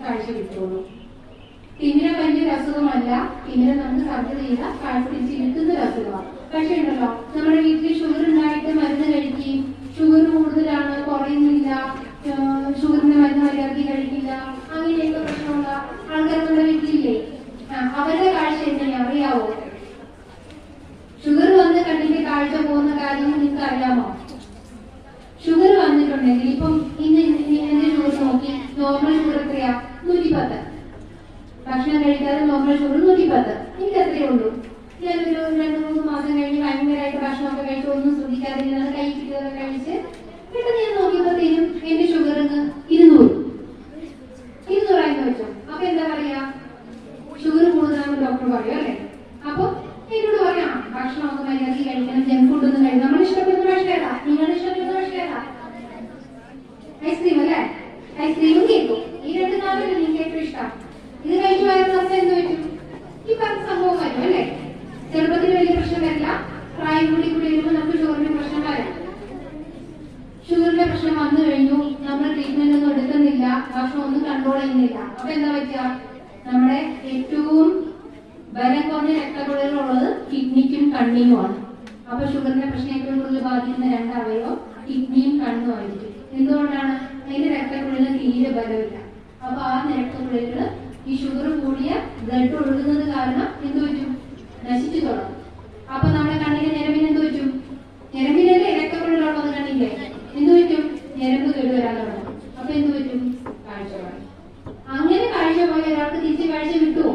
കാഴ്ച കിട്ടുള്ളൂ തിമിരം വലിയൊരു അസുഖമല്ല തിമിരം നമുക്ക് സർജറി ചെയ്ത കാഴ്ച കിട്ടുന്ന ഒരു അസുഖമാണ് പക്ഷെ ഉണ്ടല്ലോ നമ്മുടെ വീട്ടിൽ ഷുഗർ ഉണ്ടായിട്ട് മരുന്ന് കഴിക്കുകയും ഷുഗർ കൂടുതലാണ് കുറയുന്നില്ല ഷുഗറിന്റെ മരുന്ന് മര്യാദയ്ക്ക് കഴിക്കില്ല അങ്ങനെയൊക്കെ പ്രശ്നമുള്ള ആൾക്കാർ നമ്മുടെ വീട്ടിലില്ലേ? അവരുടെ കാഴ്ച എങ്ങനെയാ അറിയാവോ? ഷുഗർ വന്ന് കണ്ണിന്റെ കാഴ്ച പോകുന്ന കാര്യങ്ങൾ നിങ്ങൾക്ക് അറിയാമോ ഷുഗർ വന്നിട്ടുണ്ടെങ്കിൽ ഇപ്പം ഇന്ന് ഇന്ന് എന്റെ ഷുഗർ നോക്കി നോർമൽ ഷുഗർ എത്രയാ നൂറ്റി പത്ത് ഭക്ഷണം കഴിക്കാതെ നോർമൽ ഷുഗർ നൂറ്റി പത്ത് എനിക്ക് അത്രയേ ഉള്ളൂ. ഞാനൊരു രണ്ട് മൂന്ന് മാസം കഴിഞ്ഞ് ഭയങ്കരമായിട്ട് ഭക്ഷണമൊക്കെ കഴിച്ച് ഒന്നും ശ്രദ്ധിക്കാതെ ഇങ്ങനെ കൈ കിട്ടിയതൊക്കെ കഴിച്ച് പെട്ടെന്ന് ഞാൻ നോക്കിയപ്പോഴത്തേനും എന്റെ ഷുഗർ ഇരുന്നൂറ്. ഇരുന്നൂറായിരുന്നു വെച്ചു. അപ്പൊ എന്താ പറയാ? ഷുഗർ കൂടുതലാണെന്ന് ഡോക്ടർ പറയും അല്ലേ? അപ്പൊ എന്നോട് പറയാം ഭക്ഷണമൊക്കെ മര്യാദയ്ക്ക് കഴിക്കണം. ജങ്ക് ഫുഡ് ഒന്നും കഴിക്കണം നമ്മൾ ഇഷ്ടപ്പെടുന്ന ഭക്ഷണം ഏതാ നിങ്ങളുടെ ഇഷ്ടപ്പെടുന്ന ഭക്ഷണം ഏതാ ഐസ്ക്രീം അല്ലേ? ഐസ്ക്രീമും കേക്കും ഈ രണ്ട് നാളല്ലേ നിങ്ങൾക്ക് ഏറ്റവും ഇഷ്ടം ഇത് കഴിച്ചു വയറ് നമുക്ക് എന്ത് പറ്റും ഈ പറഞ്ഞ സംഭവം വരും അല്ലേ ചെറുപ്പത്തിൽ വലിയ പ്രശ്നം വരില്ല പ്രായം കൂടി കൂടി വരുമ്പോൾ നമുക്ക് ഷുഗറിന്റെ പ്രശ്നം വരാം ഷുഗറിന്റെ പ്രശ്നം വന്നു കഴിഞ്ഞു. നമ്മൾ ട്രീറ്റ്മെന്റ് ഒന്നും എടുക്കുന്നില്ല. ഭക്ഷണം ഒന്നും കൺട്രോൾ ചെയ്യുന്നില്ല. അപ്പൊ എന്താ പറ്റുക നമ്മുടെ ഏറ്റവും ബലം കുറഞ്ഞ രക്തക്കുഴലുള്ളത് കിഡ്നിക്കും കണ്ണിനുമാണ് അപ്പൊ ഷുഗറിന്റെ പ്രശ്നം ഏറ്റവും കൂടുതൽ ബാധിക്കുന്ന രണ്ട് അവയവം കിഡ്നിയും കണ്ണും ആയിരിക്കും. എന്തുകൊണ്ടാണ്? അതിന്റെ രക്തക്കുഴലിന് തീരെ ബലമില്ല. അപ്പൊ ആ രക്തക്കുഴലുകൾ ഈ ഷുഗർ കൂടിയ ബ്ലഡ് ഒഴുകുന്നത് കാരണം എന്ത് പറ്റും? നശിച്ചു തുടങ്ങും. ഞരമ്പ് കേട് വരാൻ തുടങ്ങും അപ്പൊ എന്ത് പറ്റും? കാഴ്ച അങ്ങനെ കാഴ്ച പോയ ഒരാൾക്ക് തിരിച്ച് കാഴ്ച കിട്ടുമോ?